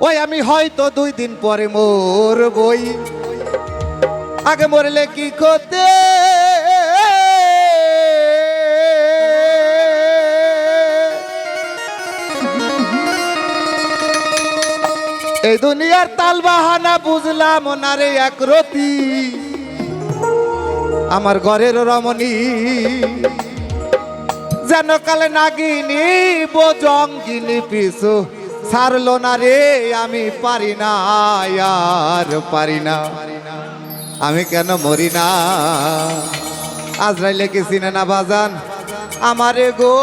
ওই আমি হয়তো দুই দিন পরে মোর বই আগে মরলে কি করতে? এই দুনিয়ার তাল বাহানা বুঝলাম এক রতি। আমার ঘরের রমণী, যেন কালে নাগিনি বোজঙ্গিনি পিছু ছাড়লো না রে, আমি পারি না, আর পারি না। আমি কেন মরি না? আজরাইলে কি চিনে না বাজান? আমারে গো,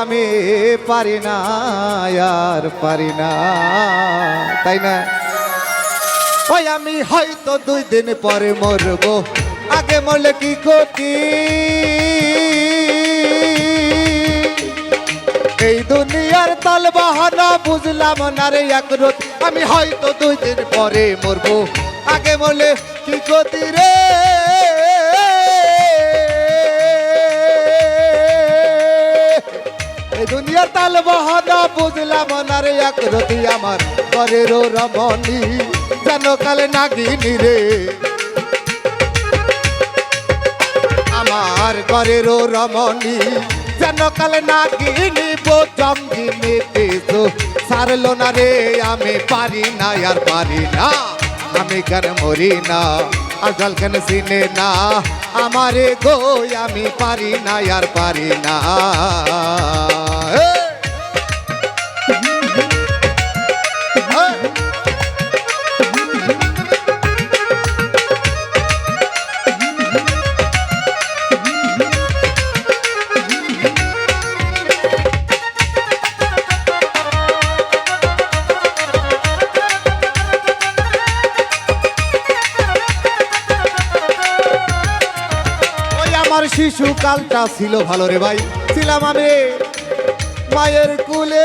আমি পারি না, আর পারি না। তাই না? ওই আমি হয়তো দুই দিন পরে মরবো। আগে মরলে কি ক্ষতি? এই দুনিয়ার তাল বাহানা বুঝলাম না রে একরত আমি হয়তো দুই দিন পরে মরবো। আগে বলে, কি ক্ষতি রে? এই দুনিয়ার তাল বাহানা বুঝলাম না রে একরতি আমার ঘরেরও রমণী, যেন কালে নাগিনী রে। আমার ঘরেরও রমণী যেন কালে নাগিনী বোজঙ্গিনী পেছো সারলো না রে আমি পারি না আর পারি না আমি কেন মরি না আজল কেন চিনে না আমারে গো আমি পারি না আর পারি না আমার শিশু কালটা ছিল ভালো রে ভাই। ছিলাম আমি মায়ের কুলে।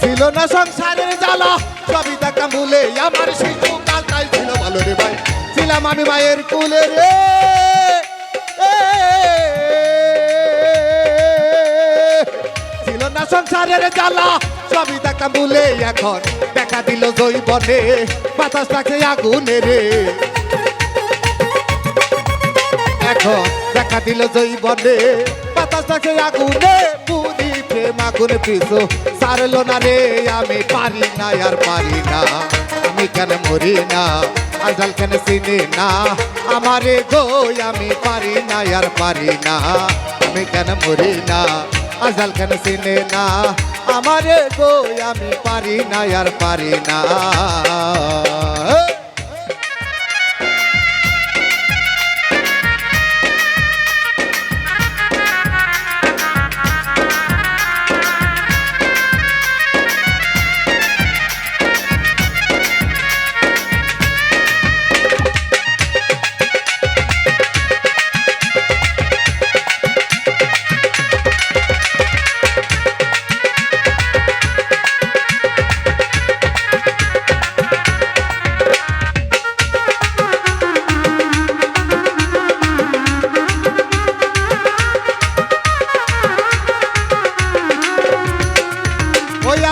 ছিল না সংসারের জ্বালা, সবই দেখা ভুলে। আমার শিশু কালটাই ছিল ভালো রে ভাই। ছিলাম আমি মায়ের কুলে রে। ছিল না সংসারের জ্বালা, সবই ভুলে এখন। দেখা দিল জৈবনে বাতাস থাকে আগুনে রে। এখন দেখা দিল জৈবনে বাতাস থাকে আগুনে পুরি প্রেম আগুন পিছু সারলো না রে, আমি পারি না, আর পারি না। আমি কেন মরি না আজাল কেন চিনি না? আমারে গো, আমি পারি না, আর পারি না। আমি কেন মরি না আজাল কেন চিনে না? আমারে গো আমি পারি না আর পারি না।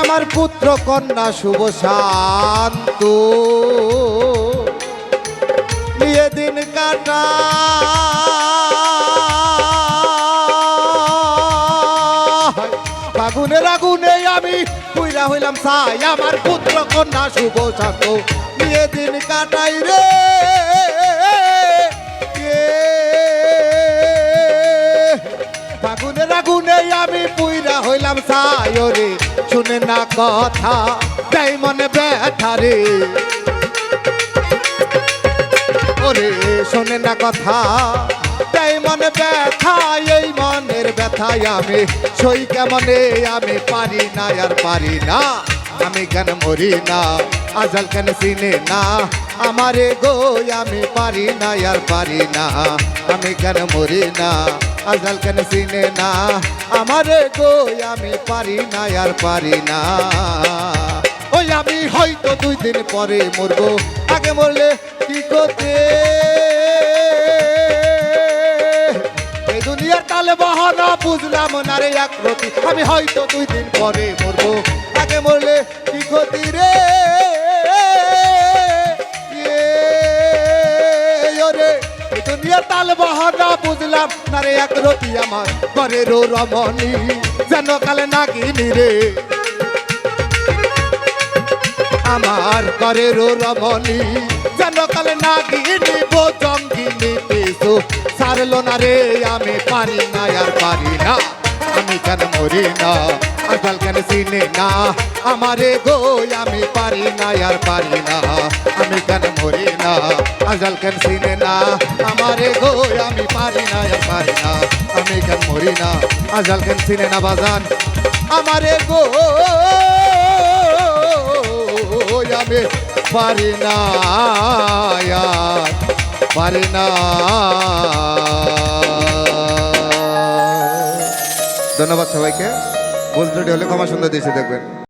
আমার পুত্র কন্যা শুভ শান্ত। নিয়ে দিন কাটা। ফাগুনের আগুনে আমি পুইরা হইলাম সাই, আমার পুত্র কন্যা শুভ শান্ত। নিয়ে দিন কাটাই রে। ফাগুনের আগুনে আমি পুইরা হইলাম সায়রে শুনে না কথা। তাই মনে ব্যথা রে। ওরে, শোনে না কথা। তাই মনে ব্যথা, এই মনের ব্যথায় আমি সই কেমনে? আমি পারি না আর পারি না। আমি কেন মরি না? আজাল কেন চিনে না? আমারে গো আমি পারি না আর পারি না। আমি কেন মরি না? আজাল কেন চিনে না? আমারে গো, আমি পারি না, আর পারি না। ওই আমি হয়তো দুই দিন পরে মরবো, আগে মরলে কি করতে? এই তালে বাহানা বুঝলাম না রে আমি হয়তো দুই দিন পরে মরবো, আগে মরলে কি ক্ষতি রে? তাল বাহানা বুঝলাম, না রে এক রতি আমার ঘরের রমণী, যেন কালে নাগিনী রে। আমার ঘরের রমণী, যেন কালে নাগিনী বোজঙ্গিনী পেশো সারলো না রে, আমি পারি না, আর পারি না। আমি কেন মরি না? আজকাল কেন চিনি না? আমারে গো, আমি পারি না, আর পারি না। আমি কেন মরি না? আজকাল কেন চিনি না? আমারে গো, আমি পারি না, আর পারি না। আমি কেন মরি না? আজকাল কেন চিনি না, বাজান? আমারে গো, আমি পারি না পারি না। ধন্যবাদ সবাইকে। ভুল হলে ক্ষমা সুন্দর দেশে দেখবেন।